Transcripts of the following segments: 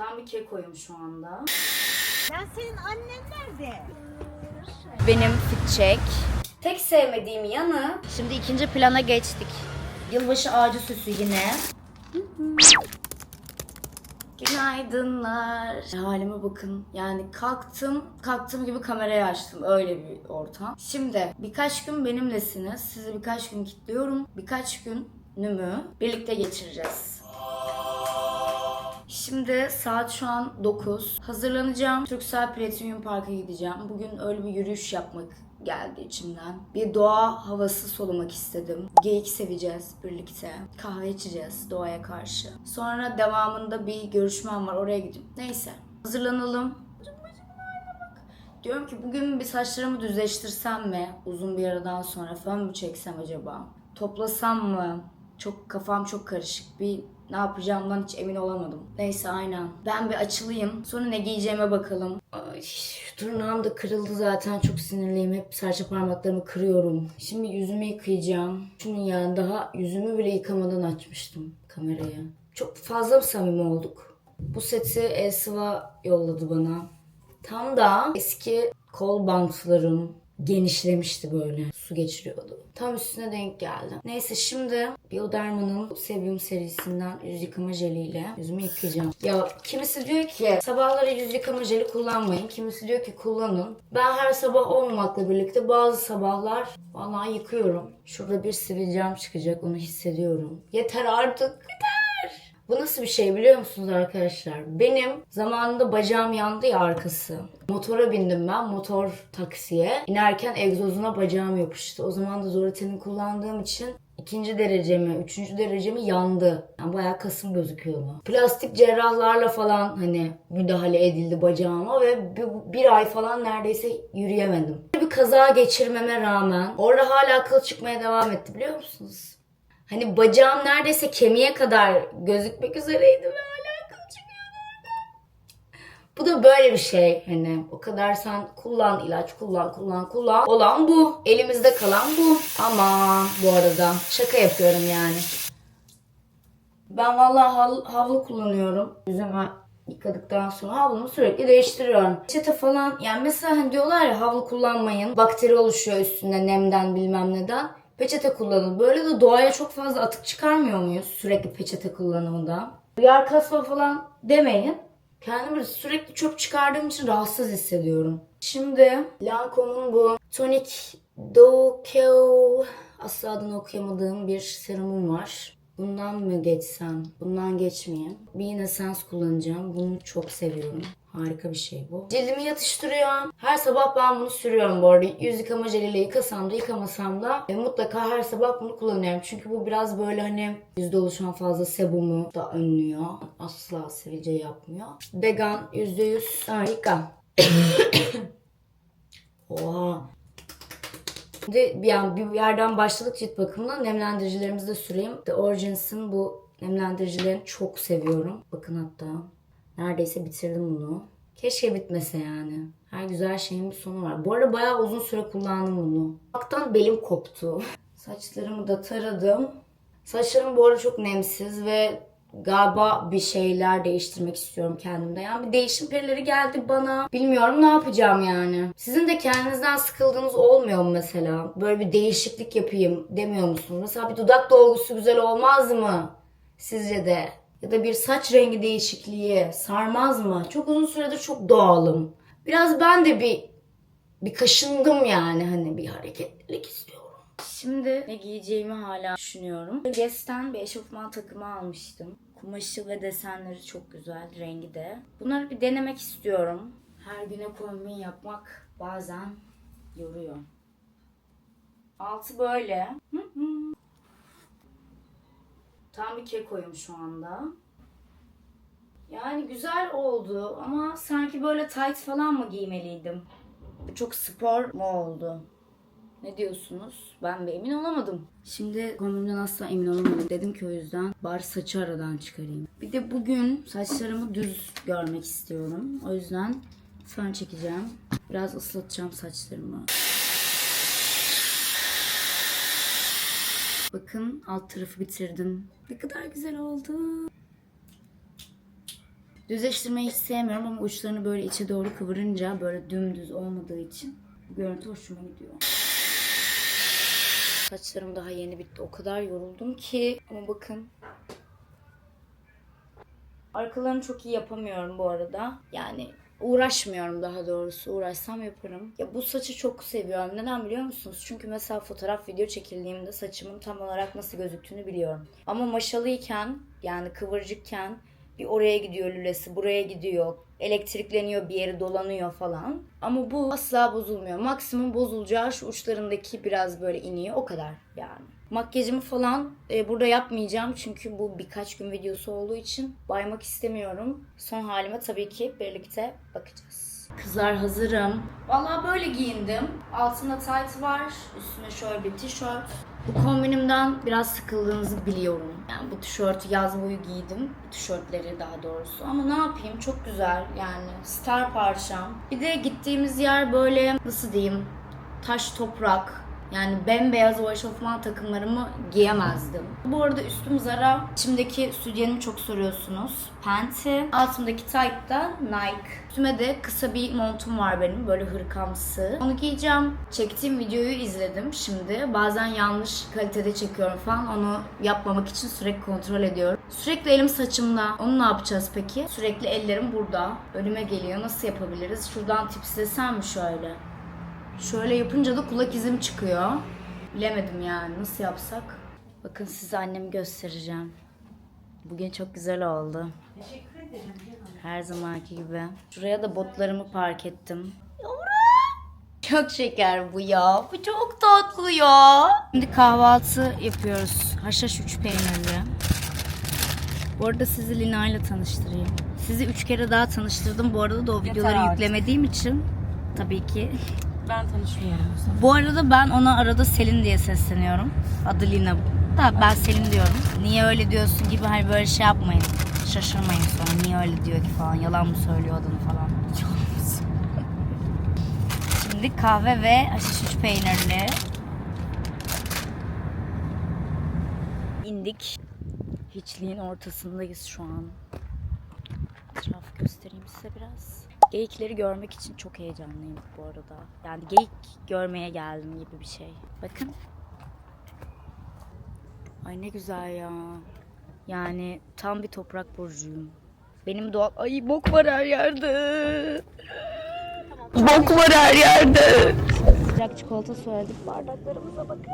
Tam bir kekoyum şu anda. Ya senin annen nerede? Benim fit check. Tek sevmediğim yanı. Şimdi ikinci plana geçtik. Yılbaşı ağacı süsü yine. Günaydınlar. Halime bakın. Yani kalktım, kalktığım gibi kamerayı açtım. Öyle bir ortam. Şimdi birkaç gün benimlesiniz. Sizi birkaç gün kilitliyorum. Birkaç günümü birlikte geçireceğiz. Şimdi saat şu an 9. Hazırlanacağım. Türksel Platinum Park'a gideceğim. Bugün öyle bir yürüyüş yapmak geldi içimden. Bir doğa havası solumak istedim. Geyik seveceğiz birlikte. Kahve içeceğiz doğaya karşı. Sonra devamında bir görüşmem var. Oraya gidip. Neyse. Hazırlanalım. Diyorum ki bugün bir saçlarımı düzleştirsem mi? Uzun bir aradan sonra fön mü çeksem acaba? Toplasam mı? Çok kafam çok karışık. Bir ne yapacağımdan hiç emin olamadım. Neyse aynen. Ben bir açılayım. Sonra ne giyeceğime bakalım. Ay, tırnağım da kırıldı zaten. Çok sinirliyim. Hep serçe parmaklarımı kırıyorum. Şimdi yüzümü yıkayacağım. Şunun yani daha yüzümü bile yıkamadan açmıştım kamerayı. Çok fazla mı samimi olduk? Bu seti Esva yolladı bana. Tam da eski kol bantlarım genişlemişti böyle. Su geçiriyordu. Tam üstüne denk geldi. Neyse şimdi Bioderma'nın Sevium serisinden yüz yıkama jeliyle yüzümü yıkayacağım. Ya kimisi diyor ki sabahları yüz yıkama jeli kullanmayın. Kimisi diyor ki kullanın. Ben her sabah olmamakla birlikte bazı sabahlar vallahi yıkıyorum. Şurada bir sivilcem çıkacak onu hissediyorum. Yeter artık. Bu nasıl bir şey biliyor musunuz arkadaşlar? Benim zamanında bacağım yandı ya arkası. Motora bindim ben motor taksiye. İnerken egzozuna bacağım yapıştı. O zaman da Zoreten'i kullandığım için ikinci derecemi, üçüncü derecemi yandı. Yani bayağı kasım gözüküyordu. Plastik cerrahlarla falan hani müdahale edildi bacağıma ve bir, bir ay falan neredeyse yürüyemedim. Bir kaza geçirmeme rağmen orada hala kıl çıkmaya devam etti biliyor musunuz? Hani bacağım neredeyse kemiğe kadar gözükmek üzereydi ve hala. Bu da böyle bir şey hani o kadar sen kullan ilaç kullan kullan kullan olan bu. Elimizde kalan bu. Ama bu arada şaka yapıyorum yani. Ben vallahi hav- havlu kullanıyorum. Yüzüme yıkadıktan sonra havlumu sürekli değiştiriyorum. Çete falan yani mesela hani diyorlar ya havlu kullanmayın. Bakteri oluşuyor üstünde nemden bilmem neden. Peçete kullanın. Böyle de doğaya çok fazla atık çıkarmıyor muyuz sürekli peçete kullanımında? Yer kasma falan demeyin. Kendimi sürekli çöp çıkardığım için rahatsız hissediyorum. Şimdi Lancome'un bu Tonic Dokeo asla adını okuyamadığım bir serumum var. Bundan mı geçsem? Bundan geçmeyeyim. Bir yine Essence kullanacağım. Bunu çok seviyorum. Harika bir şey bu. Cildimi yatıştırıyor. Her sabah ben bunu sürüyorum bu arada. Yüz yıkama jeliyle yıkasam da yıkamasam da e, mutlaka her sabah bunu kullanıyorum. Çünkü bu biraz böyle hani yüzde oluşan fazla sebumu da önlüyor. Asla sivilce yapmıyor. Vegan yüzde yüz harika. Oha. Şimdi yani bir yerden başladık cilt bakımına nemlendiricilerimizi de süreyim. The Origins'in bu nemlendiricilerini çok seviyorum. Bakın hatta neredeyse bitirdim bunu. Keşke bitmese yani. Her güzel şeyin bir sonu var. Bu arada bayağı uzun süre kullandım bunu. Baktan belim koptu. Saçlarımı da taradım. Saçlarım bu arada çok nemsiz ve galiba bir şeyler değiştirmek istiyorum kendimde. Yani bir değişim perileri geldi bana. Bilmiyorum ne yapacağım yani. Sizin de kendinizden sıkıldığınız olmuyor mu mesela? Böyle bir değişiklik yapayım demiyor musunuz? Mesela bir dudak dolgusu güzel olmaz mı? Sizce de? Ya da bir saç rengi değişikliği sarmaz mı? Çok uzun süredir çok doğalım. Biraz ben de bir bir kaşındım yani hani bir hareketlilik istiyorum. Şimdi ne giyeceğimi hala düşünüyorum. Guess'ten bir eşofman takımı almıştım. Kumaşı ve desenleri çok güzel, rengi de. Bunları bir denemek istiyorum. Her güne kombin yapmak bazen yoruyor. Altı böyle. Tam bir kekoyum şu anda. Yani güzel oldu ama sanki böyle tight falan mı giymeliydim? Çok spor mu oldu? Ne diyorsunuz? Ben bir emin olamadım. Şimdi kombimden asla emin olamadım. Dedim ki o yüzden bari saçı aradan çıkarayım. Bir de bugün saçlarımı düz görmek istiyorum. O yüzden fön çekeceğim. Biraz ıslatacağım saçlarımı. Bakın alt tarafı bitirdim. Ne kadar güzel oldu. Düzleştirmeyi hiç sevmiyorum ama uçlarını böyle içe doğru kıvırınca böyle dümdüz olmadığı için görüntü hoşuma gidiyor. Saçlarım daha yeni bitti. O kadar yoruldum ki. Ama bakın. Arkalarını çok iyi yapamıyorum bu arada. Yani uğraşmıyorum daha doğrusu. Uğraşsam yaparım. Ya bu saçı çok seviyorum. Neden biliyor musunuz? Çünkü mesela fotoğraf video çekildiğimde saçımın tam olarak nasıl gözüktüğünü biliyorum. Ama maşalıyken yani kıvırcıkken bir oraya gidiyor lülesi, buraya gidiyor. Elektrikleniyor, bir yeri dolanıyor falan. Ama bu asla bozulmuyor. Maksimum bozulacağı şu uçlarındaki biraz böyle iniyor. O kadar yani. Makyajımı falan e, burada yapmayacağım çünkü bu birkaç gün videosu olduğu için baymak istemiyorum. Son halime tabii ki birlikte bakacağız. Kızlar hazırım. Vallahi böyle giyindim. Altında tight var. Üstüne şöyle bir tişört. Bu kombinimden biraz sıkıldığınızı biliyorum. Yani bu tişörtü yaz boyu giydim. Tişörtleri daha doğrusu. Ama ne yapayım çok güzel yani star parçam. Bir de gittiğimiz yer böyle nasıl diyeyim taş toprak. Yani bembeyaz o eşofman takımlarımı giyemezdim. Bu arada üstüm Zara. İçimdeki sütyenimi çok soruyorsunuz. Penti. Altımdaki tight da Nike. Üstüme de kısa bir montum var benim. Böyle hırkamsı. Onu giyeceğim. Çektiğim videoyu izledim şimdi. Bazen yanlış kalitede çekiyorum falan. Onu yapmamak için sürekli kontrol ediyorum. Sürekli elim saçımda. Onu ne yapacağız peki? Sürekli ellerim burada. Önüme geliyor. Nasıl yapabiliriz? Şuradan tipslesem mi şöyle? Şöyle yapınca da kulak izim çıkıyor. Bilemedim yani nasıl yapsak. Bakın size annemi göstereceğim. Bugün çok güzel oldu. Her zamanki gibi. Şuraya da botlarımı park ettim. Çok şeker bu ya. Bu çok tatlı ya. Şimdi kahvaltı yapıyoruz. Haşhaş üç peynirli. Bu arada sizi Lina ile tanıştırayım. Sizi üç kere daha tanıştırdım. Bu arada da o videoları yüklemediğim için tabii ki Ben tanışmıyorum. bu arada ben ona arada Selin diye sesleniyorum. Adı Lina. Da ben Selin diyorum. Niye öyle diyorsun gibi hani böyle şey yapmayın. Şaşırmayın sonra niye öyle diyor ki falan. Yalan mı söylüyor adını falan. Şimdi kahve ve haşhaş üç peynirli. İndik. Hiçliğin ortasındayız şu an. Etrafı göstereyim size biraz. Geyikleri görmek için çok heyecanlıyım bu arada. Yani geyik görmeye geldim gibi bir şey. Bakın. Ay ne güzel ya. Yani tam bir toprak burcuyum. Benim doğal... Ay bok var her yerde. Bok var her yerde. Sıcak çikolata söyledik bardaklarımıza bakın.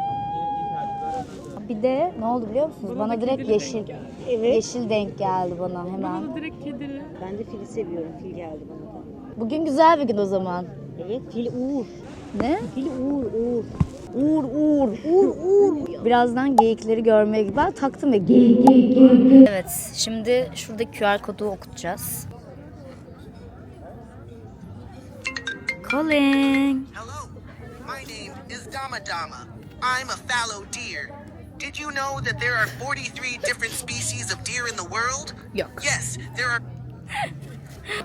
Bir de ne oldu biliyor musunuz? Bana, direkt yeşil. Yeşil denk geldi bana hemen. Direkt kedili. Ben de fili seviyorum. Fil geldi bana da. Bugün güzel bir gün o zaman. Evet fil uğur. Ne? Fil uğur uğur. Uğur uğur. Uğur uğur. Birazdan geyikleri görmeye gibi. Ben taktım ve geyik geyik geyik. Evet şimdi şurada QR kodu okutacağız. Calling. Hello, my name is Dama Dama. I'm a fallow deer. Did you know that there are 43 different species of deer in the world? Yok. Yes, there are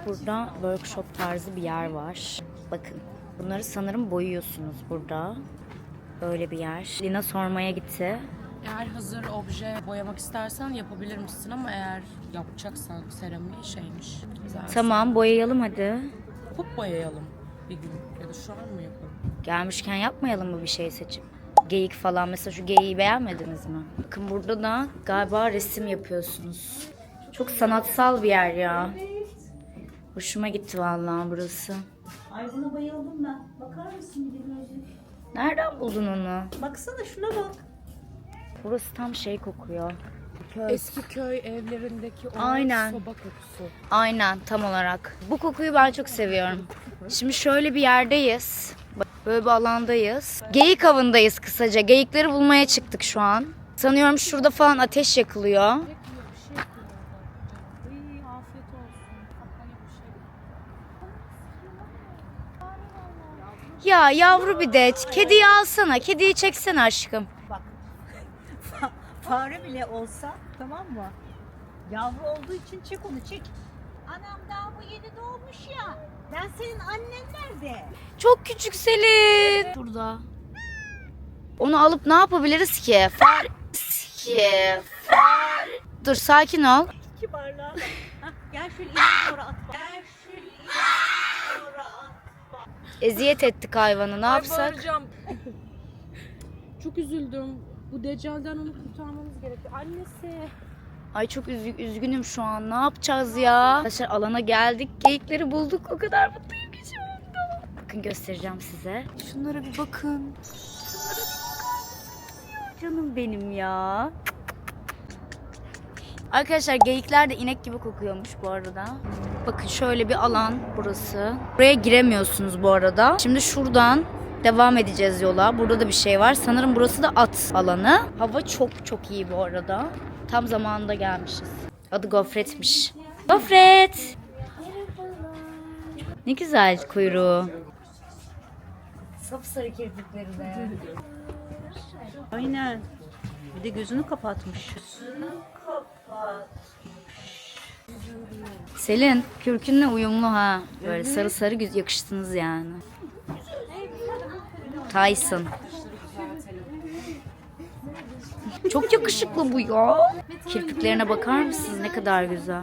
Burada workshop tarzı bir yer var. Bakın bunları sanırım boyuyorsunuz burada. Böyle bir yer. Lina sormaya gitti. Eğer hazır obje boyamak istersen yapabilir misin ama eğer yapacaksan seramiği şeymiş. Güzel. Tamam boyayalım hadi. Yapıp boyayalım bir gün ya da şu an mı yapalım? Gelmişken yapmayalım mı bir şey seçip? Geyik falan mesela şu geyiği beğenmediniz mi? Bakın burada da galiba resim yapıyorsunuz. Çok sanatsal bir yer ya. Hoşuma gitti vallahi burası. Ay buna bayıldım ben. Bakar mısın bir de gözlük? Nereden buldun onu? Baksana şuna bak. Burası tam şey kokuyor. Köy. Eski köy evlerindeki o Aynen. soba kokusu. Aynen tam olarak. Bu kokuyu ben çok seviyorum. Şimdi şöyle bir yerdeyiz. Bak, Böyle bir alandayız. Geyik avındayız kısaca. Geyikleri bulmaya çıktık şu an. Sanıyorum şurada falan ateş yakılıyor. Ya yavru bir de kediyi alsana. Kediyi çeksene aşkım. Fare bile olsa tamam mı? Yavru olduğu için çek onu çek. Anam daha bu yeni doğmuş ya. Ben senin annen nerede? Çok küçük Selin. Burada. Onu alıp ne yapabiliriz ki? Far ki. Far. Dur sakin ol. Kibarlığa bak. Hah, Gel şöyle ileri doğru at. Gel şöyle ileri doğru at. Eziyet ettik hayvanı ne Ay, yapsak? bağıracağım. Çok üzüldüm. Bu Deccal'den onu kurtarmamız gerekiyor. Annesi. Ay çok üzü- üzgünüm şu an. Ne yapacağız ya? Arkadaşlar alana geldik. Geyikleri bulduk. O kadar mutluyum ki şu anda. Bakın göstereceğim size. Şunlara bir bakın. Şunlara bir bakın. Canım benim ya. Arkadaşlar geyikler de inek gibi kokuyormuş bu arada. Bakın şöyle bir alan burası. Buraya giremiyorsunuz bu arada. Şimdi şuradan devam edeceğiz yola. Burada da bir şey var. Sanırım burası da at alanı. Hava çok çok iyi bu arada. Tam zamanında gelmişiz. Adı Gofret'miş. Gofret! Ne güzel kuyruğu. Sapsarı kirpikleri de. Aynen. Bir de gözünü kapatmış. Selin, kürkünle uyumlu ha. Böyle sarı sarı yakıştınız yani. Tyson. Çok yakışıklı bu ya. Kirpiklerine bakar mısınız? Ne kadar güzel.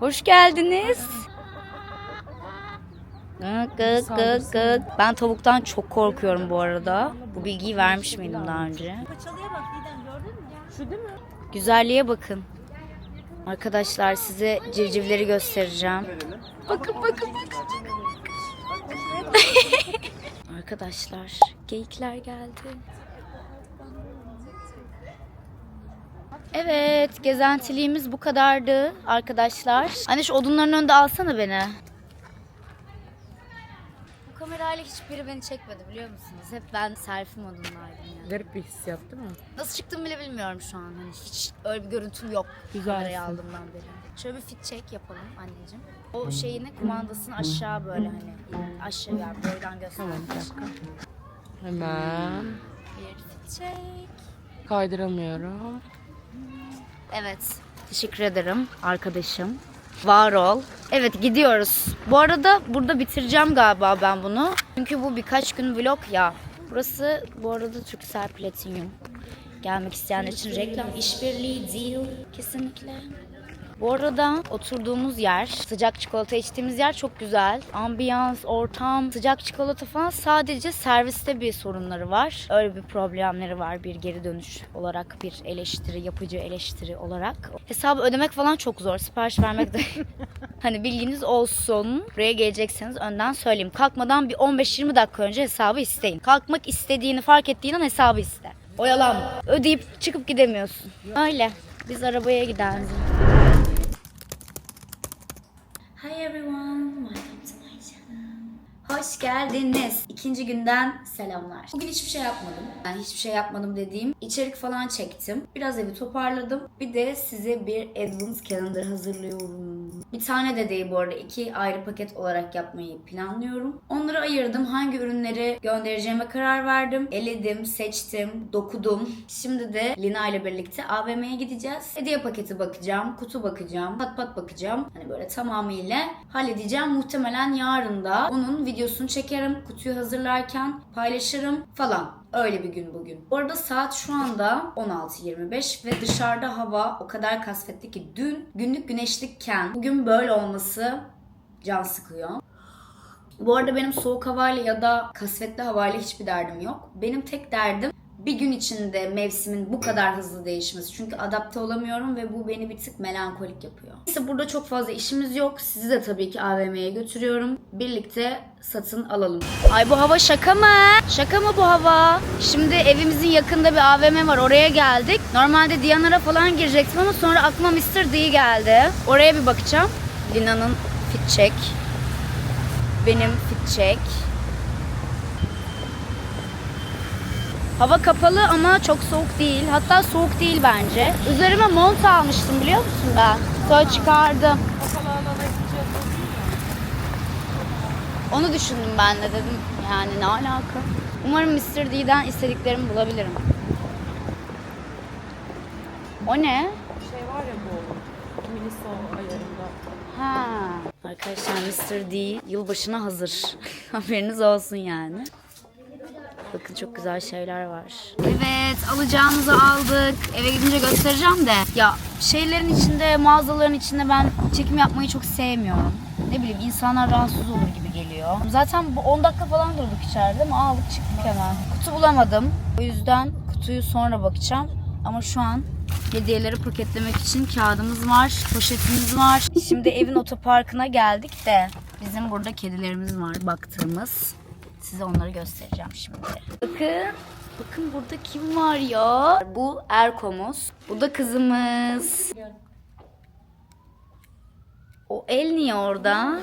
Hoş geldiniz. Gık gık gık. Ben tavuktan çok korkuyorum bu arada. Bu bilgiyi vermiş miydim daha önce? Güzelliğe bakın. Arkadaşlar size civcivleri göstereceğim. Bakın bakın bakın. Arkadaşlar geyikler geldi. Evet gezentiliğimiz bu kadardı arkadaşlar. Anne şu odunların önünde alsana beni. Kamerayla hiçbiri beni çekmedi biliyor musunuz? Hep ben selfie modundaydım yani. Garip bir hissiyat değil mi? Nasıl çıktım bile bilmiyorum şu an. Hani hiç öyle bir görüntüm yok. Güzelsin. Kamerayı aldığımdan beri. Şöyle bir fit check yapalım anneciğim. O şeyini kumandasını aşağı böyle hani aşağı yani boydan göstermek. Hemen. Bir fit check. Kaydıramıyorum. Evet. Teşekkür ederim arkadaşım. Var ol. Evet gidiyoruz. Bu arada burada bitireceğim galiba ben bunu. Çünkü bu birkaç gün vlog ya. Burası bu arada Turkcell Platinum. Gelmek isteyenler için reklam işbirliği değil kesinlikle. Bu arada oturduğumuz yer, sıcak çikolata içtiğimiz yer çok güzel. Ambiyans, ortam, sıcak çikolata falan sadece serviste bir sorunları var. Öyle bir problemleri var bir geri dönüş olarak, bir eleştiri, yapıcı eleştiri olarak. Hesabı ödemek falan çok zor. Sipariş vermek de hani bilginiz olsun. Buraya gelecekseniz önden söyleyeyim. Kalkmadan bir 15-20 dakika önce hesabı isteyin. Kalkmak istediğini fark ettiğin an hesabı iste. Oyalanma. Ödeyip çıkıp gidemiyorsun. Öyle. Biz arabaya gidelim. Hoş geldiniz. İkinci günden selamlar. Bugün hiçbir şey yapmadım. Yani hiçbir şey yapmadım dediğim içerik falan çektim. Biraz evi toparladım. Bir de size bir Advent Calendar hazırlıyorum. Bir tane de değil bu arada. iki ayrı paket olarak yapmayı planlıyorum. Onları ayırdım. Hangi ürünleri göndereceğime karar verdim. Eledim, seçtim, dokudum. Şimdi de Lina ile birlikte AVM'ye gideceğiz. Hediye paketi bakacağım, kutu bakacağım, pat pat bakacağım. Hani böyle tamamıyla halledeceğim. Muhtemelen yarın da onun videosunu çekerim. Kutuyu hazırlarken paylaşırım falan. Öyle bir gün bugün. Bu arada saat şu anda 16.25 ve dışarıda hava o kadar kasvetli ki dün günlük güneşlikken bugün böyle olması can sıkıyor. Bu arada benim soğuk havayla ya da kasvetli havayla hiçbir derdim yok. Benim tek derdim bir gün içinde mevsimin bu kadar hızlı değişmesi. Çünkü adapte olamıyorum ve bu beni bir tık melankolik yapıyor. Neyse burada çok fazla işimiz yok. Sizi de tabii ki AVM'ye götürüyorum. Birlikte satın alalım. Ay bu hava şaka mı? Şaka mı bu hava? Şimdi evimizin yakında bir AVM var. Oraya geldik. Normalde Diyanara falan girecektim ama sonra aklıma Mr. D geldi. Oraya bir bakacağım. Lina'nın fit check. Benim fit check. Hava kapalı ama çok soğuk değil. Hatta soğuk değil bence. Üzerime mont almıştım biliyor musun ben? Sonra çıkardım. Onu düşündüm ben de dedim. Yani ne alaka? Umarım Mr. D'den istediklerimi bulabilirim. O ne? Şey var ya bu. Miniso ayarında. Ha. Arkadaşlar Mr. D yılbaşına hazır. Haberiniz olsun yani. Bakın çok güzel şeyler var. Evet alacağımızı aldık. Eve gidince göstereceğim de. Ya şeylerin içinde mağazaların içinde ben çekim yapmayı çok sevmiyorum. Ne bileyim insanlar rahatsız olur gibi geliyor. Zaten bu 10 dakika falan durduk içeride ama aldık çıktık hemen. Kutu bulamadım. O yüzden kutuyu sonra bakacağım. Ama şu an hediyeleri paketlemek için kağıdımız var, poşetimiz var. Şimdi evin otoparkına geldik de bizim burada kedilerimiz var baktığımız. Size onları göstereceğim şimdi. Bakın. Bakın burada kim var ya? Bu Erkomuz. Bu da kızımız. O el niye orada?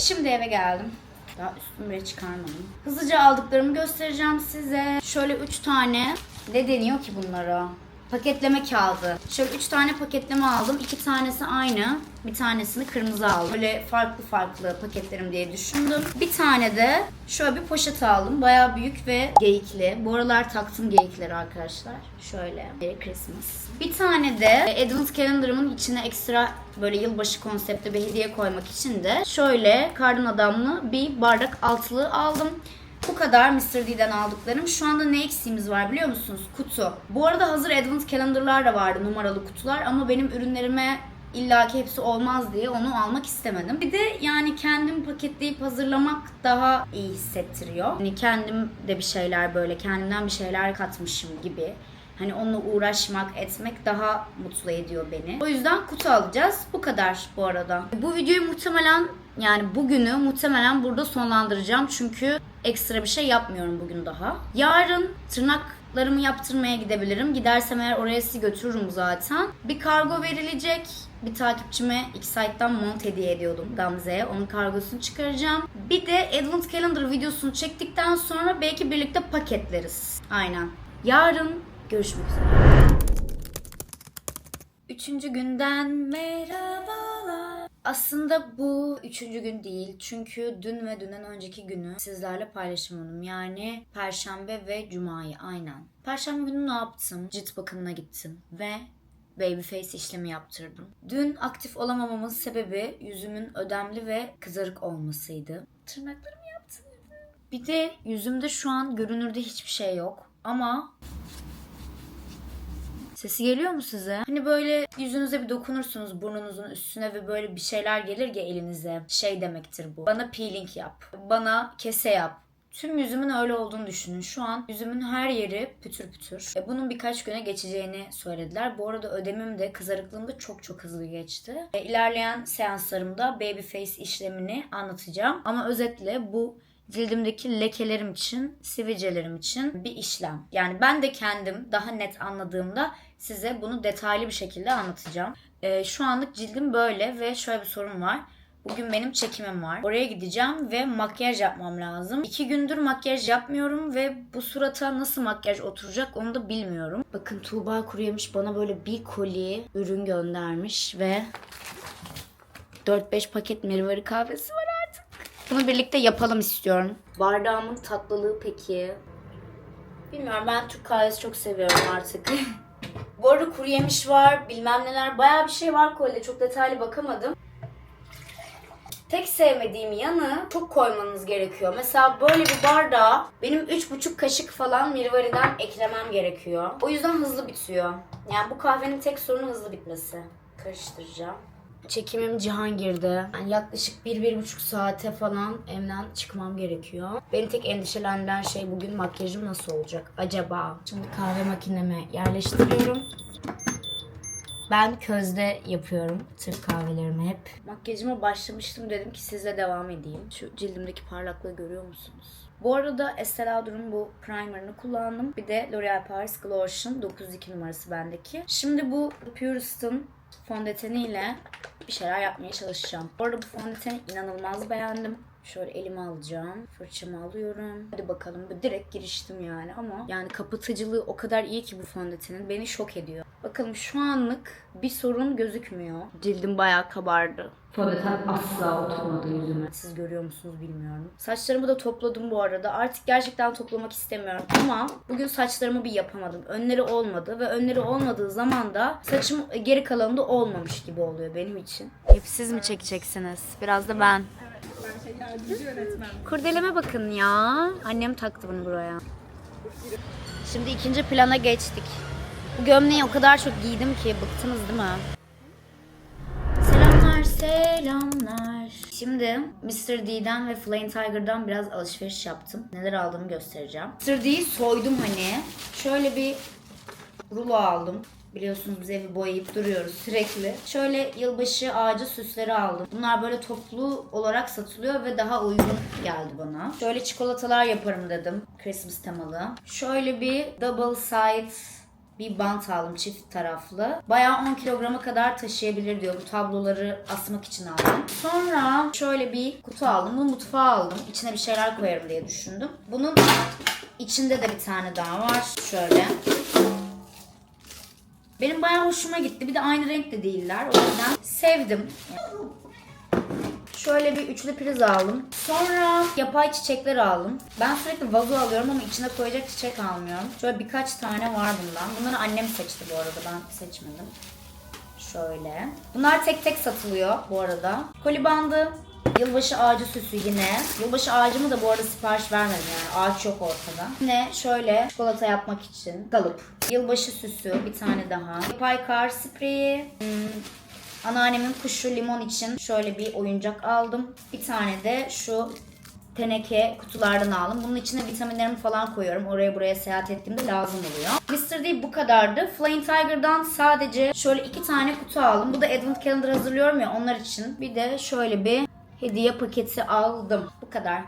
Şimdi eve geldim. Daha üstümü bile çıkarmadım. Hızlıca aldıklarımı göstereceğim size. Şöyle 3 tane. Ne deniyor ki bunlara? Paketleme kağıdı. Şöyle 3 tane paketleme aldım. 2 tanesi aynı. Bir tanesini kırmızı aldım. Böyle farklı farklı paketlerim diye düşündüm. Bir tane de şöyle bir poşet aldım. Bayağı büyük ve geyikli. Bu aralar taktım geyikleri arkadaşlar. Şöyle. Merry Christmas. Bir tane de Advent Calendar'ımın içine ekstra böyle yılbaşı konseptli bir hediye koymak için de şöyle kardan adamlı bir bardak altlığı aldım. Bu kadar Mr. D'den aldıklarım. Şu anda ne eksiğimiz var biliyor musunuz? Kutu. Bu arada hazır Advent Calendar'lar da vardı numaralı kutular ama benim ürünlerime illaki hepsi olmaz diye onu almak istemedim. Bir de yani kendim paketleyip hazırlamak daha iyi hissettiriyor. Hani kendim de bir şeyler böyle kendimden bir şeyler katmışım gibi. Hani onunla uğraşmak, etmek daha mutlu ediyor beni. O yüzden kutu alacağız. Bu kadar bu arada. Bu videoyu muhtemelen yani bugünü muhtemelen burada sonlandıracağım. Çünkü ekstra bir şey yapmıyorum bugün daha. Yarın tırnaklarımı yaptırmaya gidebilirim. Gidersem eğer oraya sizi götürürüm zaten. Bir kargo verilecek. Bir takipçime Excite'dan mont hediye ediyordum Gamze'ye. Onun kargosunu çıkaracağım. Bir de Advent Calendar videosunu çektikten sonra belki birlikte paketleriz. Aynen. Yarın görüşmek üzere. Üçüncü günden merhabalar. Aslında bu üçüncü gün değil. Çünkü dün ve dünden önceki günü sizlerle paylaşamadım. Yani Perşembe ve Cuma'yı aynen. Perşembe günü ne yaptım? Cilt bakımına gittim ve babyface işlemi yaptırdım. Dün aktif olamamamın sebebi yüzümün ödemli ve kızarık olmasıydı. Tırnaklarımı yaptırdım. Bir de yüzümde şu an görünürde hiçbir şey yok. Ama Sesi geliyor mu size? Hani böyle yüzünüze bir dokunursunuz burnunuzun üstüne ve böyle bir şeyler gelir ya elinize. Şey demektir bu. Bana peeling yap. Bana kese yap. Tüm yüzümün öyle olduğunu düşünün. Şu an yüzümün her yeri pütür pütür. E, bunun birkaç güne geçeceğini söylediler. Bu arada ödemim de kızarıklığım da çok çok hızlı geçti. E, ilerleyen seanslarımda babyface işlemini anlatacağım. Ama özetle bu cildimdeki lekelerim için, sivilcelerim için bir işlem. Yani ben de kendim daha net anladığımda size bunu detaylı bir şekilde anlatacağım. Ee, şu anlık cildim böyle ve şöyle bir sorun var. Bugün benim çekimim var. Oraya gideceğim ve makyaj yapmam lazım. İki gündür makyaj yapmıyorum ve bu surata nasıl makyaj oturacak onu da bilmiyorum. Bakın Tuğba Kuruyemiş bana böyle bir koli ürün göndermiş ve 4-5 paket Mirvari kahvesi var artık. Bunu birlikte yapalım istiyorum. Bardağımın tatlılığı peki. Bilmiyorum ben Türk kahvesi çok seviyorum artık. Bu arada kuru yemiş var, bilmem neler. Bayağı bir şey var kolide. Çok detaylı bakamadım. Tek sevmediğim yanı çok koymanız gerekiyor. Mesela böyle bir bardağa benim 3,5 kaşık falan Mirvari'den eklemem gerekiyor. O yüzden hızlı bitiyor. Yani bu kahvenin tek sorunu hızlı bitmesi. Karıştıracağım. Çekimim Cihangir'de. Yani yaklaşık 1-1,5 saate falan evden çıkmam gerekiyor. Beni tek endişelendiren şey bugün makyajım nasıl olacak acaba? Şimdi kahve makineme yerleştiriyorum. Ben közde yapıyorum Türk kahvelerimi hep. Makyajıma başlamıştım dedim ki sizle devam edeyim. Şu cildimdeki parlaklığı görüyor musunuz? Bu arada Estee Lauder'ın bu primerını kullandım. Bir de L'Oreal Paris Glotion 902 numarası bendeki. Şimdi bu Purist'ın fondöteniyle bir şeyler yapmaya çalışacağım. Bu arada bu fondöteni inanılmaz beğendim. Şöyle elime alacağım. Fırçamı alıyorum. Hadi bakalım. Direkt giriştim yani ama yani kapatıcılığı o kadar iyi ki bu fondötenin. Beni şok ediyor. Bakalım şu anlık bir sorun gözükmüyor. Cildim bayağı kabardı. Fondöten asla oturmadı yüzüme. Siz görüyor musunuz bilmiyorum. Saçlarımı da topladım bu arada. Artık gerçekten toplamak istemiyorum. Ama bugün saçlarımı bir yapamadım. Önleri olmadı ve önleri olmadığı zaman da saçım geri kalanında olmamış gibi oluyor benim için. Hep siz mi çekeceksiniz? Biraz da ben. Kurdeleme bakın ya. Annem taktı bunu buraya. Şimdi ikinci plana geçtik. Bu gömleği o kadar çok giydim ki bıktınız değil mi? Selamlar, selamlar. Şimdi Mr. D'den ve Flying Tiger'dan biraz alışveriş yaptım. Neler aldığımı göstereceğim. Mr. D'yi soydum hani. Şöyle bir rulo aldım. Biliyorsunuz biz evi boyayıp duruyoruz sürekli. Şöyle yılbaşı ağacı süsleri aldım. Bunlar böyle toplu olarak satılıyor ve daha uygun geldi bana. Şöyle çikolatalar yaparım dedim. Christmas temalı. Şöyle bir double side bir bant aldım çift taraflı. Bayağı 10 kilograma kadar taşıyabilir diyor. Bu tabloları asmak için aldım. Sonra şöyle bir kutu aldım. Bunu mutfağa aldım. İçine bir şeyler koyarım diye düşündüm. Bunun içinde de bir tane daha var. Şöyle. Benim bayağı hoşuma gitti. Bir de aynı renk de değiller. O yüzden sevdim. Şöyle bir üçlü priz aldım. Sonra yapay çiçekler aldım. Ben sürekli vazo alıyorum ama içine koyacak çiçek almıyorum. Şöyle birkaç tane var bundan. Bunları annem seçti bu arada. Ben seçmedim. Şöyle. Bunlar tek tek satılıyor bu arada. Koli bandı. Yılbaşı ağacı süsü yine. Yılbaşı ağacımı da bu arada sipariş vermedim yani. Ağaç yok ortada. Yine şöyle çikolata yapmak için kalıp. Yılbaşı süsü bir tane daha. Yapay kar spreyi. Hmm, Anneannemin kuşu limon için şöyle bir oyuncak aldım. Bir tane de şu teneke kutulardan aldım. Bunun içine vitaminlerimi falan koyuyorum. Oraya buraya seyahat ettiğimde lazım oluyor. Mr. D bu kadardı. Flying Tiger'dan sadece şöyle iki tane kutu aldım. Bu da Advent Calendar hazırlıyorum ya onlar için. Bir de şöyle bir hediye paketi aldım. Bu kadar.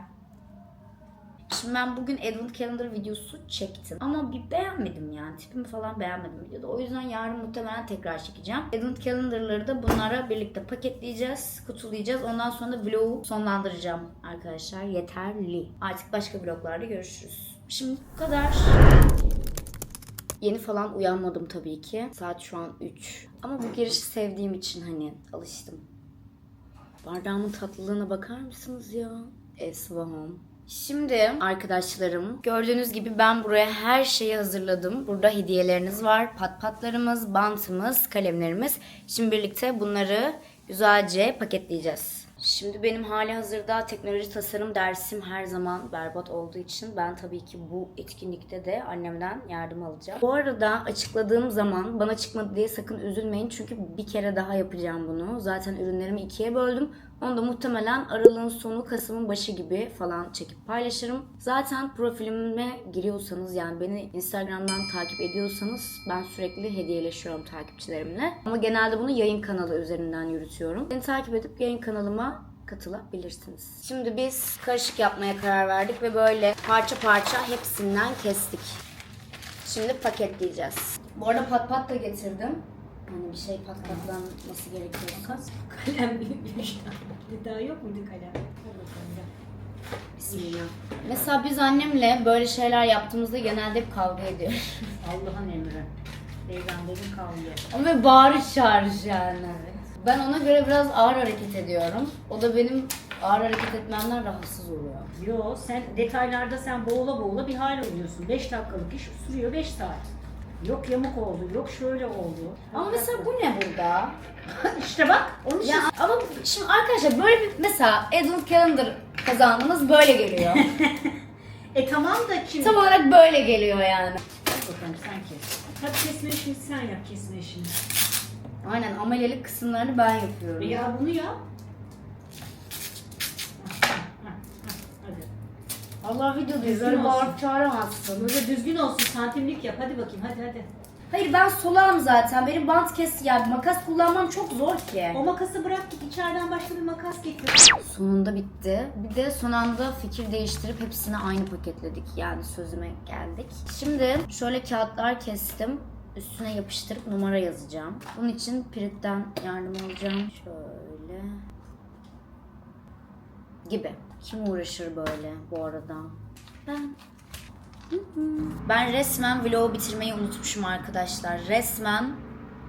Şimdi ben bugün Advent Calendar videosu çektim. Ama bir beğenmedim yani. Tipimi falan beğenmedim videoda. O yüzden yarın muhtemelen tekrar çekeceğim. Advent Calendar'ları da bunlara birlikte paketleyeceğiz, kutulayacağız. Ondan sonra da vlogu sonlandıracağım arkadaşlar. Yeterli. Artık başka vloglarda görüşürüz. Şimdi bu kadar. Yeni falan uyanmadım tabii ki. Saat şu an 3. Ama bu girişi sevdiğim için hani alıştım. Bardağımın tatlılığına bakar mısınız ya? Esvaham. Şimdi arkadaşlarım gördüğünüz gibi ben buraya her şeyi hazırladım. Burada hediyeleriniz var. Pat patlarımız, bantımız, kalemlerimiz. Şimdi birlikte bunları güzelce paketleyeceğiz. Şimdi benim hali hazırda teknoloji tasarım dersim her zaman berbat olduğu için ben tabii ki bu etkinlikte de annemden yardım alacağım. Bu arada açıkladığım zaman bana çıkmadı diye sakın üzülmeyin çünkü bir kere daha yapacağım bunu. Zaten ürünlerimi ikiye böldüm. Onu da muhtemelen Aralık'ın sonu Kasım'ın başı gibi falan çekip paylaşırım. Zaten profilime giriyorsanız yani beni Instagram'dan takip ediyorsanız ben sürekli hediyeleşiyorum takipçilerimle. Ama genelde bunu yayın kanalı üzerinden yürütüyorum. Beni takip edip yayın kanalıma katılabilirsiniz. Şimdi biz karışık yapmaya karar verdik ve böyle parça parça hepsinden kestik. Şimdi paketleyeceğiz. Bu arada pat pat da getirdim. Hani bir şey pat patlanması gerekiyorsa. Kalem büyümüş. Daha yok muydu kalem? Bismillah. Mesela biz annemle böyle şeyler yaptığımızda genelde hep kavga ediyoruz. Allah'ın emri. Peygamberin kavli. Ama böyle bağırış çağırış yani. Ben ona göre biraz ağır hareket ediyorum. O da benim ağır hareket etmemden rahatsız oluyor. Yo sen detaylarda sen boğula boğula bir hal oluyorsun. 5 dakikalık iş sürüyor 5 saat. Yok yamuk oldu, yok şöyle oldu. Ama mesela bu ne burada? işte bak onun için Ya ama şimdi arkadaşlar böyle bir mesela Advent Calendar kazandınız böyle geliyor. E tamam da şimdi... Tam olarak böyle geliyor yani. Bak bakalım sen kes. Hadi kesme işini sen yap kesme işini. Aynen amelelik kısımlarını ben E yapıyorum. ya bunu yap. Hah, hah, hah, Hadi. Allah videodayız Düzgün bağırıp çağıramazsın. Böyle düzgün olsun santimlik yap. Hadi bakayım hadi hadi. Hayır ben solağım zaten. Benim bant kes yani makas kullanmam çok zor ki. O makası bırak git içeriden başka bir makas getir. Sonunda bitti. Bir de son anda fikir değiştirip hepsini aynı paketledik. Yani sözüme geldik. Şimdi şöyle kağıtlar kestim. Üstüne yapıştırıp numara yazacağım. Bunun için Pirit'ten yardım alacağım. Şöyle. Gibi. Kim uğraşır böyle bu arada? Ben. Ben resmen vlogu bitirmeyi unutmuşum arkadaşlar. Resmen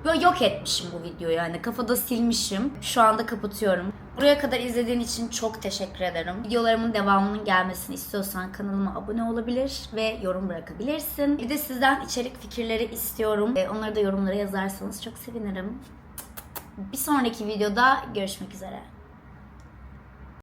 Böyle yok etmişim bu videoyu yani kafada silmişim. Şu anda kapatıyorum. Buraya kadar izlediğin için çok teşekkür ederim. Videolarımın devamının gelmesini istiyorsan kanalıma abone olabilir ve yorum bırakabilirsin. Bir de sizden içerik fikirleri istiyorum. Ee, Onları da yorumlara yazarsanız çok sevinirim. Bir sonraki videoda görüşmek üzere.